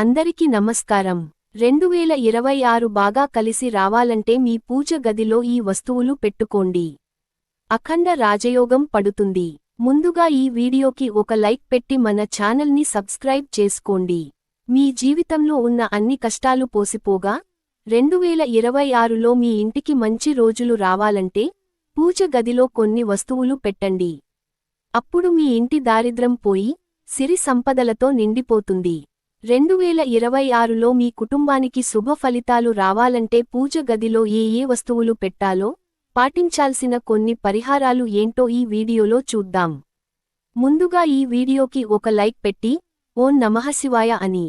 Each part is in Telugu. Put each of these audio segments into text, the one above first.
అందరికి నమస్కారం. రెండు వేల ఇరవై ఆరు బాగా కలిసి రావాలంటే మీ పూజ గదిలో ఈ వస్తువులు పెట్టుకోండి. అఖండ రాజయోగం పడుతుంది. ముందుగా ఈ వీడియోకి ఒక లైక్ పెట్టి మన ఛానల్ని సబ్స్క్రైబ్ చేసుకోండి. మీ జీవితంలో ఉన్న అన్ని కష్టాలు పోసిపోగా రెండు వేల ఇరవై ఆరులో మీ ఇంటికి మంచి రోజులు రావాలంటే పూజ గదిలో కొన్ని వస్తువులు పెట్టండి. అప్పుడు మీ ఇంటి దారిద్రం పోయి సిరి సంపదలతో నిండిపోతుంది. రెండు వేల ఇరవై ఆరులో మీ కుటుంబానికి శుభ ఫలితాలు రావాలంటే పూజ గదిలో ఏ ఏ వస్తువులు పెట్టాలో పాటించాల్సిన కొన్ని పరిహారాలు ఏంటో ఈ వీడియోలో చూద్దాం. ముందుగా ఈ వీడియోకి ఒక లైక్ పెట్టి ఓం నమఃశివాయ అని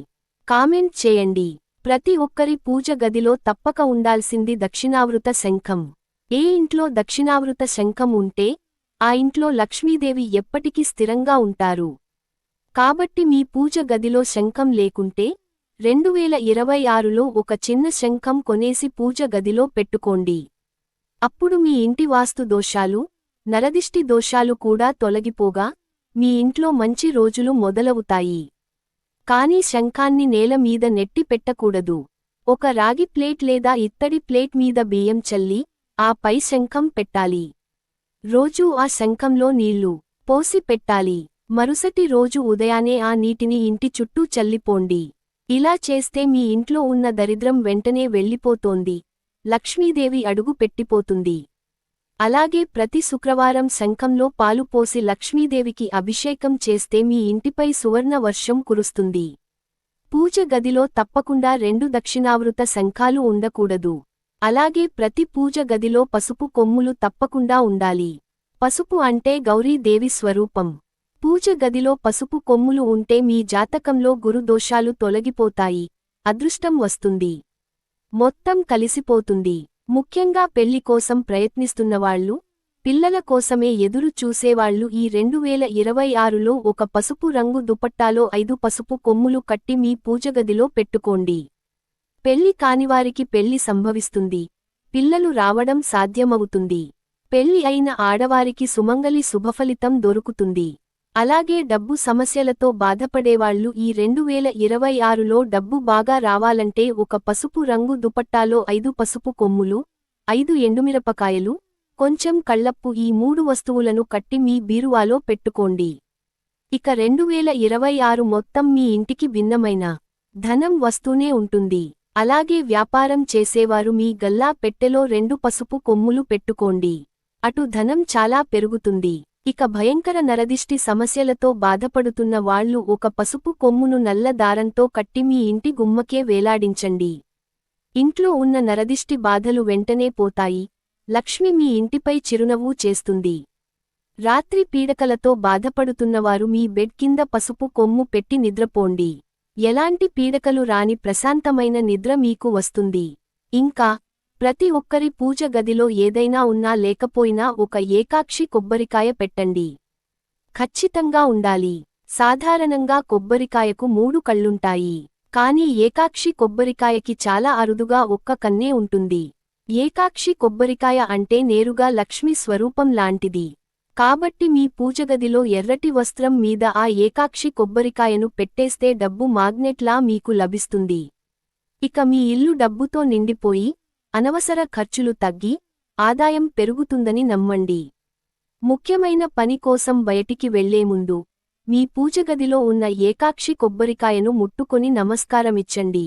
కామెంట్ చేయండి. ప్రతి ఒక్కరి పూజ గదిలో తప్పక ఉండాల్సింది దక్షిణావృత శంఖం. ఏ ఇంట్లో దక్షిణావృత శంఖం ఉంటే ఆ ఇంట్లో లక్ష్మీదేవి ఎప్పటికీ స్థిరంగా ఉంటారు. కాబట్టి మీ పూజ గదిలో శంఖం లేకుంటే రెండువేల ఇరవై ఆరులో ఒక చిన్న శంఖం కొనేసి పూజ గదిలో పెట్టుకోండి. అప్పుడు మీ ఇంటి వాస్తు దోషాలు నరదిష్టి దోషాలు కూడా తొలగిపోగా మీ ఇంట్లో మంచి రోజులు మొదలవుతాయి. కానీ శంఖాన్ని నేల మీద నెట్టి పెట్టకూడదు. ఒక రాగి ప్లేట్ లేదా ఇత్తడి ప్లేట్ మీద బియ్యం చల్లి ఆ పై శంఖం పెట్టాలి. రోజూ ఆ శంఖంలో నీళ్ళు పోసి పెట్టాలి. మరుసటి రోజు ఉదయానే ఆ నీటిని ఇంటి చుట్టూ చల్లిపోండి. ఇలా చేస్తే మీ ఇంట్లో ఉన్న దరిద్రం వెంటనే వెళ్ళిపోతోంది. లక్ష్మీదేవి అడుగు పెట్టిపోతుంది. అలాగే ప్రతి శుక్రవారం శంఖంలో పాలు పోసి లక్ష్మీదేవికి అభిషేకం చేస్తే మీ ఇంటిపై సువర్ణ వర్షం కురుస్తుంది. పూజ గదిలో తప్పకుండా రెండు దక్షిణావృత శంఖాలు ఉండకూడదు. అలాగే ప్రతి పూజ గదిలో పసుపు కొమ్ములు తప్పకుండా ఉండాలి. పసుపు అంటే గౌరీదేవి స్వరూపం. పూజ గదిలో పసుపు కొమ్ములు ఉంటే మీ జాతకంలో గురుదోషాలు తొలగిపోతాయి. అదృష్టం వస్తుంది. మొత్తం కలిసిపోతుంది. ముఖ్యంగా పెళ్ళి కోసం ప్రయత్నిస్తున్నవాళ్ళు పిల్లల కోసమే ఎదురు చూసేవాళ్ళు ఈ రెండు వేల ఇరవై ఆరులో ఒక పసుపు రంగు దుపట్టాలో ఐదు పసుపు కొమ్ములు కట్టి మీ పూజగదిలో పెట్టుకోండి. పెళ్ళి కానివారికి పెళ్ళి సంభవిస్తుంది. పిల్లలు రావడం సాధ్యమవుతుంది. పెళ్ళి అయిన ఆడవారికి సుమంగలి శుభఫలితం దొరుకుతుంది. అలాగే డబ్బు సమస్యలతో బాధపడేవాళ్ళు ఈ రెండు వేల ఇరవై ఆరులో డబ్బు బాగా రావాలంటే ఒక పసుపు రంగు దుపట్టాలో ఐదు పసుపు కొమ్ములు ఐదు ఎండుమిరపకాయలు కొంచెం కళ్ళప్పు ఈ మూడు వస్తువులను కట్టి మీ బీరువాలో పెట్టుకోండి. ఇక రెండు వేల ఇరవై ఆరు మొత్తం మీ ఇంటికి భిన్నమైన ధనం వస్తూనే ఉంటుంది. అలాగే వ్యాపారం చేసేవారు మీ గల్లా పెట్టెలో రెండు పసుపు కొమ్ములు పెట్టుకోండి. అటు ధనం చాలా పెరుగుతుంది. ఇక భయంకర నరదిష్టి సమస్యలతో బాధపడుతున్న వాళ్ళు ఒక పసుపు కొమ్మును నల్ల దారంతో కట్టి మీ ఇంటి గుమ్మకే వేలాడించండి. ఇంట్లో ఉన్న నరదిష్టి బాధలు వెంటనే పోతాయి. లక్ష్మి మీ ఇంటిపై చిరునవ్వు చేస్తుంది. రాత్రి పీడకలతో బాధపడుతున్నవారు మీ బెడ్ కింద పసుపు కొమ్ము పెట్టి నిద్రపోండి. ఎలాంటి పీడకలు రాని ప్రశాంతమైన నిద్ర మీకు వస్తుంది. ఇంకా ప్రతి ఒక్కరి పూజ గదిలో ఏదైనా ఉన్నా లేకపోయినా ఒక ఏకాక్షి కొబ్బరికాయ పెట్టండి. ఖచ్చితంగా ఉండాలి. సాధారణంగా కొబ్బరికాయకు మూడు కళ్ళుంటాయి. కాని ఏకాక్షి కొబ్బరికాయకి చాలా అరుదుగా ఒక్క కన్నే ఉంటుంది. ఏకాక్షి కొబ్బరికాయ అంటే నేరుగా లక్ష్మి స్వరూపం లాంటిది. కాబట్టి మీ పూజగదిలో ఎర్రటి వస్త్రం మీద ఆ ఏకాక్షి కొబ్బరికాయను పెట్టేస్తే డబ్బు మాగ్నెట్లా మీకు లభిస్తుంది. ఇక మీ ఇల్లు డబ్బుతో నిండిపోయి అనవసర ఖర్చులు తగ్గి ఆదాయం పెరుగుతుందని నమ్మండి. ముఖ్యమైన పని కోసం బయటికి వెళ్ళే ముందు మీ పూజగదిలో ఉన్న ఏకాక్షి కొబ్బరికాయను ముట్టుకొని నమస్కారమిచ్చండి.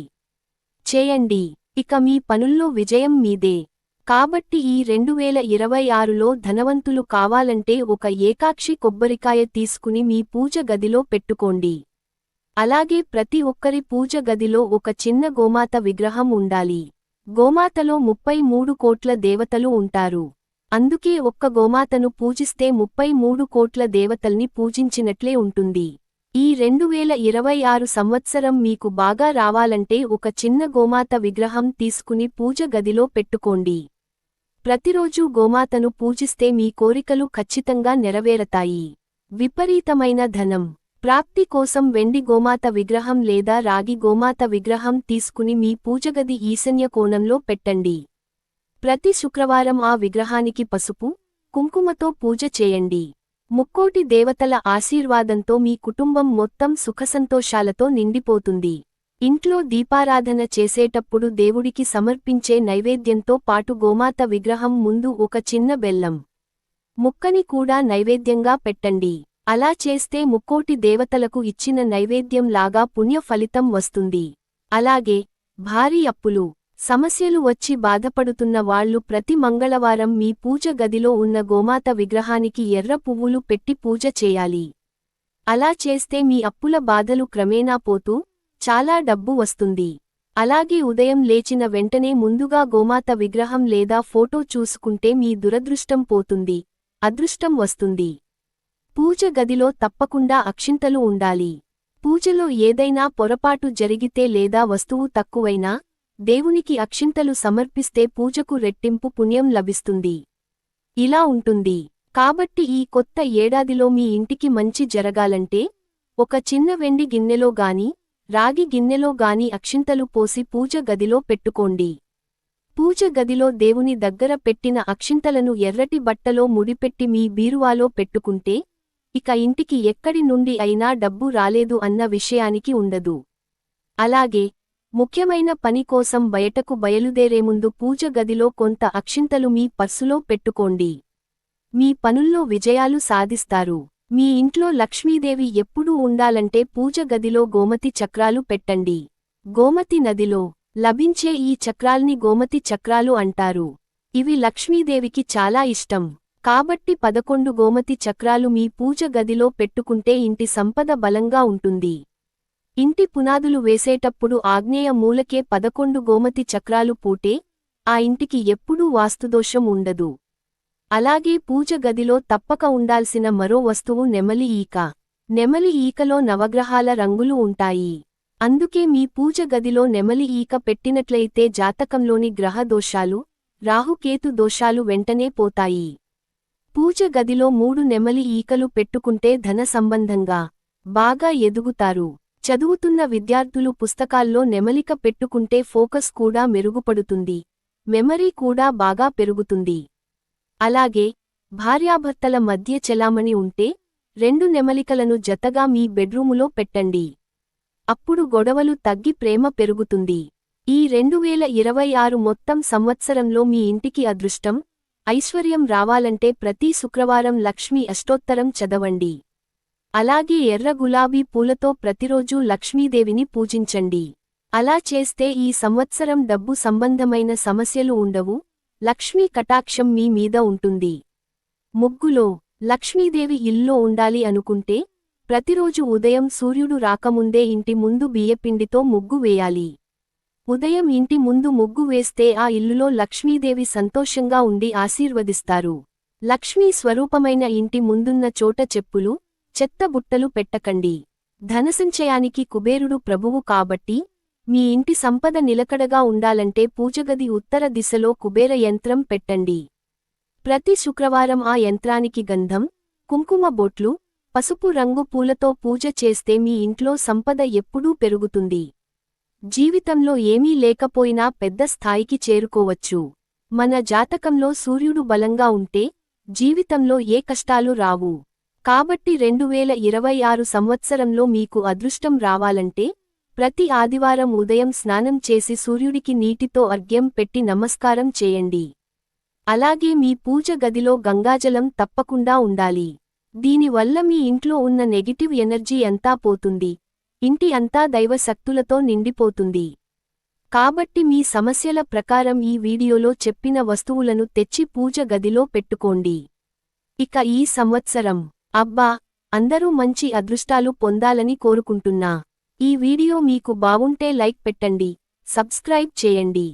చేయండి. ఇక మీ పనుల్లో విజయం మీదే. కాబట్టి ఈ రెండు వేల ఇరవై ఆరులో ధనవంతులు కావాలంటే ఒక ఏకాక్షి కొబ్బరికాయ తీసుకుని మీ పూజ గదిలో పెట్టుకోండి. అలాగే ప్రతి ఒక్కరి పూజ గదిలో ఒక చిన్న గోమాత విగ్రహం ఉండాలి. గోమాతలో ముప్పై మూడు కోట్ల దేవతలు ఉంటారు. అందుకే ఒక్క గోమాతను పూజిస్తే ముప్పై మూడు కోట్ల దేవతల్ని పూజించినట్లే ఉంటుంది. ఈ రెండు వేల ఇరవై ఆరు సంవత్సరం మీకు బాగా రావాలంటే ఒక చిన్న గోమాత విగ్రహం తీసుకుని పూజ గదిలో పెట్టుకోండి. ప్రతిరోజూ గోమాతను పూజిస్తే మీ కోరికలు ఖచ్చితంగా నెరవేరతాయి. విపరీతమైన ధనం. ప్రాప్తి కోసం వెండి గోమాత విగ్రహం లేదా రాగి గోమాత విగ్రహం తీసుకుని మీ పూజగది ఈశన్య కోణంలో పెట్టండి. ప్రతి శుక్రవారం ఆ విగ్రహానికి పసుపు కుంకుమతో పూజ చేయండి. ముక్కోటి దేవతల ఆశీర్వాదంతో మీ కుటుంబం మొత్తం సుఖసంతోషాలతో నిండిపోతుంది. ఇంట్లో దీపారాధన చేసేటప్పుడు దేవుడికి సమర్పించే నైవేద్యంతో పాటు గోమాత విగ్రహం ముందు ఒక చిన్న బెల్లం ముక్కని కూడా నైవేద్యంగా పెట్టండి. అలా చేస్తే ముక్కోటి దేవతలకు ఇచ్చిన నైవేద్యం లాగా పుణ్య ఫలితం వస్తుంది. అలాగే భారీ అప్పులు సమస్యలు వచ్చి బాధపడుతున్న వాళ్ళు ప్రతి మంగళవారం మీ పూజ గదిలో ఉన్న గోమాత విగ్రహానికి ఎర్ర పువ్వులు పెట్టి పూజ చేయాలి. అలా చేస్తే మీ అప్పుల బాధలు క్రమేణా పోతూ చాలా డబ్బు వస్తుంది. అలాగే ఉదయం లేచిన వెంటనే ముందుగా గోమాత విగ్రహం లేదా ఫోటో చూసుకుంటే మీ దురదృష్టం పోతుంది. అదృష్టం వస్తుంది. పూజ గదిలో తప్పకుండా అక్షింతలు ఉండాలి. పూజలో ఏదైనా పొరపాటు జరిగితే లేదా వస్తువు తక్కువైనా దేవునికి అక్షింతలు సమర్పిస్తే పూజకు రెట్టింపు పుణ్యం లభిస్తుంది. ఇలా ఉంటుంది. కాబట్టి ఈ కొత్త ఏడాదిలో మీ ఇంటికి మంచి జరగాలంటే ఒక చిన్న వెండి గిన్నెలో గాని రాగి గిన్నెలో గాని అక్షింతలు పోసి పూజ గదిలో పెట్టుకోండి. పూజ గదిలో దేవుని దగ్గర పెట్టిన అక్షింతలను ఎర్రటి బట్టలో ముడిపెట్టి మీ బీరువాలో పెట్టుకుంటే ఇక ఇంటికి ఎక్కడి నుండి అయినా డబ్బు రాలేదు అన్న విషయానికి ఉండదు. అలాగే ముఖ్యమైన పని కోసం బయటకు బయలుదేరే ముందు పూజ గదిలో కొంత అక్షింతలు మీ పర్సులో పెట్టుకోండి. మీ పనుల్లో విజయాలు సాధిస్తారు. మీ ఇంట్లో లక్ష్మీదేవి ఎప్పుడూ ఉండాలంటే పూజ గదిలో గోమతి చక్రాలు పెట్టండి. గోమతి నదిలో లభించే ఈ చక్రాల్ని గోమతి చక్రాలు అంటారు. ఇవి లక్ష్మీదేవికి చాలా ఇష్టం. కాబట్టి పదకొండు గోమతి చక్రాలు మీ పూజ గదిలో పెట్టుకుంటే ఇంటి సంపద బలంగా ఉంటుంది. ఇంటి పునాదులు వేసేటప్పుడు ఆగ్నేయ మూలకే పదకొండు గోమతి చక్రాలు పూటే ఆ ఇంటికి ఎప్పుడూ వాస్తుదోషం ఉండదు. అలాగే పూజ గదిలో తప్పక ఉండాల్సిన మరో వస్తువు నెమలి ఈక. నెమలి ఈకలో నవగ్రహాల రంగులు ఉంటాయి. అందుకే మీ పూజ గదిలో నెమలి ఈక పెట్టినట్లయితే జాతకంలోని గ్రహ దోషాలు రాహుకేతు దోషాలు వెంటనే పోతాయి. పూజ గదిలో మూడు నెమలి ఈకలు పెట్టుకుంటే ధన సంబంధంగా బాగా ఎదుగుతారు. చదువుతున్న విద్యార్థులు పుస్తకాల్లో నెమలిక పెట్టుకుంటే ఫోకస్ కూడా మెరుగుపడుతుంది. మెమరీ కూడా బాగా పెరుగుతుంది. అలాగే భార్యాభర్తల మధ్య చెలామణి ఉంటే రెండు నెమలికలను జతగా మీ బెడ్రూములో పెట్టండి. అప్పుడు గొడవలు తగ్గి ప్రేమ పెరుగుతుంది. ఈ రెండువేల ఇరవై ఆరు మొత్తం సంవత్సరంలో మీ ఇంటికి అదృష్టం ఐశ్వర్యం రావాలంటే ప్రతి శుక్రవారం లక్ష్మీ అష్టోత్తరం చదవండి. అలాగే ఎర్ర గులాబీ పూలతో ప్రతిరోజూ లక్ష్మీదేవిని పూజించండి. అలా చేస్తే ఈ సంవత్సరం డబ్బు సంబంధమైన సమస్యలు ఉండవు లక్ష్మీ కటాక్షం మీ మీద ఉంటుంది. ముగ్గులో లక్ష్మీదేవి ఇల్లో ఉండాలి అనుకుంటే ప్రతిరోజు ఉదయం సూర్యుడు రాకముందే ఇంటి ముందు బియ్యపిండితో ముగ్గు వేయాలి. ఉదయం ఇంటి ముందు ముగ్గు వేస్తే ఆ ఇల్లులో లక్ష్మీదేవి సంతోషంగా ఉండి ఆశీర్వదిస్తారు. లక్ష్మీ స్వరూపమైన ఇంటి ముందున్న చోట చెప్పులు చెత్త బుట్టలు పెట్టకండి. ధనసంచయానికి కుబేరుడు ప్రభువు కాబట్టి మీ ఇంటి సంపద నిలకడగా ఉండాలంటే పూజగది ఉత్తర దిశలో కుబేర యంత్రం పెట్టండి. ప్రతి శుక్రవారం ఆ యంత్రానికి గంధం కుంకుమ బొట్లు పసుపు రంగు పూలతో పూజ చేస్తే మీ ఇంట్లో సంపద ఎప్పుడూ పెరుగుతుంది. జీవితంలో ఏమీ లేకపోయినా పెద్ద స్థాయికి చేరుకోవచ్చు. మన జాతకంలో సూర్యుడు బలంగా ఉంటే జీవితంలో ఏ కష్టాలు రావు. కాబట్టి రెండువేల ఇరవై ఆరు సంవత్సరంలో మీకు అదృష్టం రావాలంటే ప్రతి ఆదివారం ఉదయం స్నానం చేసి సూర్యుడికి నీటితో అర్ఘ్యం పెట్టి నమస్కారం చేయండి. అలాగే మీ పూజ గదిలో గంగాజలం తప్పకుండా ఉండాలి. దీనివల్ల మీ ఇంట్లో ఉన్న నెగిటివ్ ఎనర్జీ అంతా పోతుంది. ఇంటి అంతా దైవ శక్తులతో నిండిపోతుంది. కాబట్టి మీ సమస్యల ప్రకారం ఈ వీడియోలో చెప్పిన వస్తువులను తెచ్చి పూజ గదిలో పెట్టుకోండి. ఇక ఈ సంవత్సరం. అబ్బా! అందరూ మంచి అదృష్టాలు పొందాలని కోరుకుంటున్నా. ఈ వీడియో మీకు బావుంటే లైక్ పెట్టండి సబ్స్క్రైబ్ చేయండి.